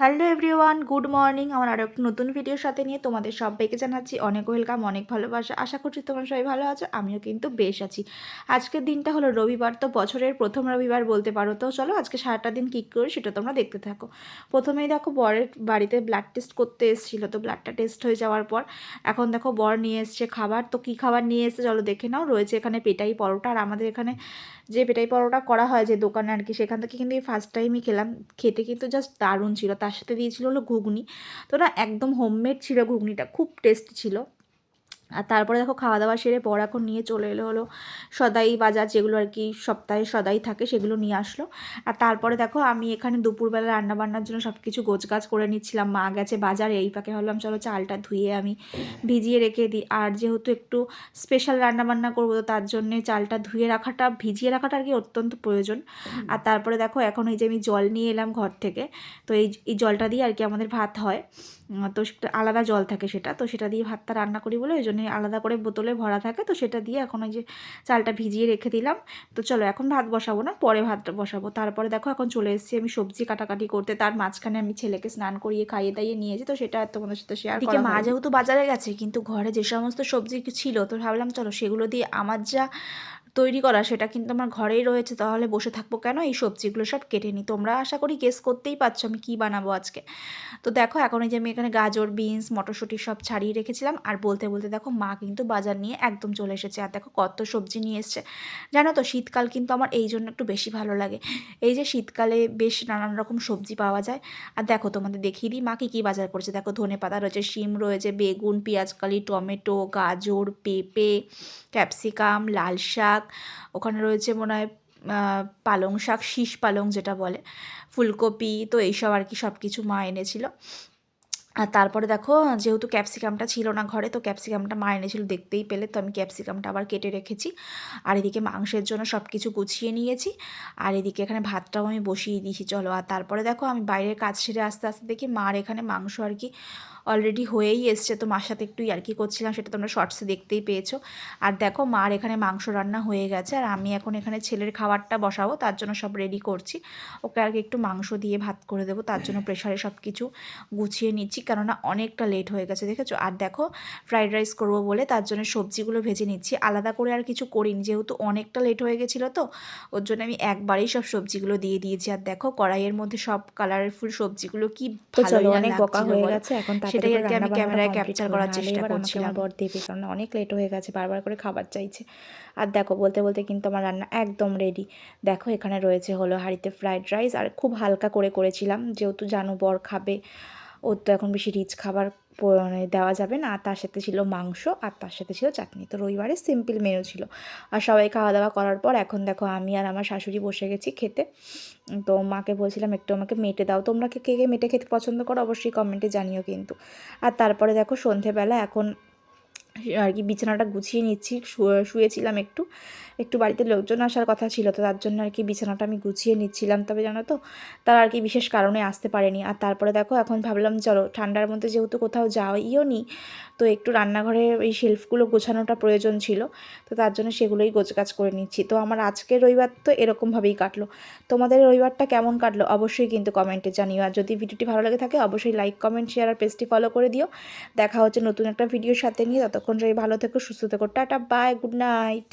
Hello everyone, good morning. আমার আরও একটা নতুন ভিডিওর সাথে নিয়ে তোমাদের সবাইকে জানাচ্ছি অনেক ওয়েলকাম অনেক ভালোবাসা। আশা করছি তোমরা সবাই ভালো আছো, আমিও কিন্তু বেশ আছি। আজকের দিনটা হলো রবিবার, তো বছরের প্রথম রবিবার বলতে পারো। তো চলো আজকে সারাটা দিন কী করি সেটা তোমরা দেখতে থাকো। প্রথমেই দেখো, বরের বাড়িতে ব্লাড টেস্ট করতে এসেছিল, তো ব্লাডটা টেস্ট হয়ে যাওয়ার পর এখন দেখো বর নিয়ে এসছে খাবার। তো কী খাবার নিয়ে এসছে চলো দেখে নাও। রয়েছে এখানে পেটাই পরোটা। আর আমাদের এখানে যে পেটাই পরোটা করা হয় যে দোকানে আর কি, সেখান থেকে কিন্তু এই ফার্স্ট টাইমই খেলাম। খেতে কিন্তু জাস্ট দারুণ ছিল। তার সাথে দিয়েছিল হলো ঘুগনি। তো না একদম হোমমেড ছিল ঘুগনিটা খুব টেস্টি ছিল। আর তারপরে দেখো খাওয়া দাওয়া সেরে পর এখন নিয়ে চলে এলো হলো সদাই বাজার যেগুলো আর কি সপ্তাহে সদাই থাকে সেগুলো নিয়ে আসলো। আর তারপরে দেখো আমি এখানে দুপুরবেলা রান্নাবান্নার জন্য সব কিছু গোছগাছ করে নিচ্ছিলাম। মা গেছে বাজারে, এই পাকে ভাবলাম চলো চালটা ধুয়ে আমি ভিজিয়ে রেখে দিই। আর যেহেতু একটু স্পেশাল রান্নাবান্না করব তো তার জন্যে চালটা ধুয়ে রাখাটা, ভিজিয়ে রাখাটা আর কি অত্যন্ত প্রয়োজন। আর তারপরে দেখো এখন এই যে আমি জল নিয়ে এলাম ঘর থেকে, তো এই এই জলটা দিয়ে আর কি আমাদের ভাত হয়। তো সেটা আলাদা জল থাকে সেটা। তো সেটা দিয়ে ভাতটা রান্না করি বলে ওই জন্য আলাদা করে বোতলে ভরা থাকে। তো সেটা দিয়ে এখন ওই যে চালটা ভিজিয়ে রেখে দিলাম। তো চলো এখন ভাত বসাবো না পরে ভাতটা বসাবো। তারপরে দেখো এখন চলে এসেছি আমি সবজি কাটাকাটি করতে। তার মাঝখানে আমি ছেলেকে স্নান করিয়ে খাইয়ে দাইয়ে নিয়েছি তো সেটা তোমাদের সাথে শেয়ার করা মা যেহেতু বাজারে গেছে কিন্তু ঘরে যে সমস্ত সবজি ছিল তো ভাবলাম চলো সেগুলো দিয়ে আমার যা তৈরি করা, সেটা কিন্তু আমার ঘরেই রয়েছে, তাহলে বসে থাকব কেন? এই সবজিগুলো সব কেটে নিই। তোমরা আশা করি গেস করতেই পারছ আমি কী বানাবো আজকে। তো দেখো, এখন এই যে আমি এখানে গাজর বিনস মটরশুঁটি সব ছাড়িয়ে রেখেছিলাম। আর বলতে বলতে দেখো, মা কিন্তু বাজার নিয়ে একদম চলে এসেছে। আর দেখো, কত সবজি নিয়ে এসছে। জানো তো, শীতকাল কিন্তু আমার এই জন্য একটু বেশি ভালো লাগে। এই যে শীতকালে বেশ নানান রকম সবজি পাওয়া যায়। আর দেখো, তোমাদের দেখিয়ে দিই, মা কী কী বাজার করেছে। দেখো, ধনে পাতা রয়েছে, শিম রয়েছে, বেগুন, পেঁয়াজকালি, টমেটো, গাজর, পেঁপে, ক্যাপসিকাম, লাল শাক ওখানে রয়েছে মনে হয় পালং শাক, শীষ পালং যেটা বলে, ফুলকপি, তো এইসব আর কি সব কিছু মা এনেছিল। আর তারপরে দেখো, যেহেতু ক্যাপসিকামটা ছিল না ঘরে, তো ক্যাপসিকামটা মা এনেছিল, দেখতেই পেলে, তো আমি ক্যাপসিকামটা আবার কেটে রেখেছি। আর এদিকে মাংসের জন্য সব কিছু গুছিয়ে নিয়েছি। আর এদিকে এখানে ভাতটাও আমি বসিয়ে দিয়েছি, চলো। আর তারপরে দেখো, আমি বাইরের কাজ সেরে আস্তে আস্তে দেখি, মার এখানে মাংস আর কি অলরেডি হয়েই এসছে। তো মার সাথে একটু ইয়ার্কি করছিলাম সেটা তোমরা শর্টসে দেখতেই পেয়েছ। আর দেখো মার এখানে মাংস রান্না হয়ে গেছে। আর আমি এখন এখানে ছেলের খাবারটা বসাবো তার জন্য সব রেডি করছি। ওকে আর একটু মাংস দিয়ে ভাত করে দেবো তার জন্য প্রেশারে সব কিছু গুছিয়ে নিচ্ছি কেননা অনেকটা লেট হয়ে গেছে দেখেছ? আর দেখো ফ্রাইড রাইস করব বলে তার জন্য সবজিগুলো ভেজে নিচ্ছি। আলাদা করে আর কিছু করিনি যেহেতু অনেকটা লেট হয়ে গেছিল তো ওর জন্য আমি একবারেই সব সবজিগুলো দিয়ে দিয়েছি। আর দেখো কড়াইয়ের মধ্যে সব কালারফুল সবজিগুলো কি ভালো অনেক বকা হয়ে গেছে এখন সেটাই আর কি আমি ক্যামেরায় ক্যাপচার করার চেষ্টা করছিলাম। বর দেবে কারণ অনেক লেট হয়ে গেছে বারবার করে খাবার চাইছে। আর দেখো বলতে বলতে কিন্তু আমার রান্না একদম রেডি দেখো এখানে রয়েছে হলো হাঁড়িতে ফ্রাইড রাইস আর খুব হালকা করে করেছিলাম। যেহেতু জানো বর খাবে ওর তো এখন বেশি রিচ খাবার মানে দেওয়া যাবে না। আর তার সাথে ছিল মাংস আর তার সাথে ছিল চাটনি। তো রবিবারে সিম্পল মেনু ছিল। আর সবাই খাওয়া দাওয়া করার পর এখন দেখো আমি আর আমার শাশুড়ি বসে গেছি খেতে। তো মাকে বলছিলাম, একটু আমাকে মেটে দাও। তোমরা কে কে মেটে খেতে পছন্দ করো? অবশ্যই কমেন্টে জানিও কিন্তু। আর তারপরে দেখো সন্ধেবেলা এখন আর কি বিছানাটা গুছিয়ে নিচ্ছি শুয়েছিলাম একটু। একটু বাড়িতে লোকজন আসার কথা ছিল তো তার জন্য আর কি বিছানাটা আমি গুছিয়ে নিচ্ছিলাম। তবে জানো তো, তার আর কি বিশেষ কারণে আসতে পারেনি। আর তারপরে দেখো, এখন ভাবলাম চলো, ঠান্ডার মধ্যে যেহেতু কোথাও যাওয়াইও নি, তো একটু রান্নাঘরে এই শেলফগুলো গোছানোটা প্রয়োজন ছিল। তো তার জন্য সেগুলোই গোছগাছ করে নিচ্ছি। তো আমার আজকের রবিবার তো এরকমভাবেই কাটলো। তোমাদের রবিবারটা কেমন কাটলো অবশ্যই কিন্তু কমেন্টে জানিও। আর যদি ভিডিওটি ভালো লাগে থাকে, অবশ্যই লাইক, কমেন্ট, শেয়ার আর পেজটি ফলো করে দিও। দেখা হচ্ছে নতুন একটা ভিডিওর সাথে নিয়ে ততক্ষণ যাই ভালো থেকো সুস্থ থেকো টাটা বাই গুড নাইট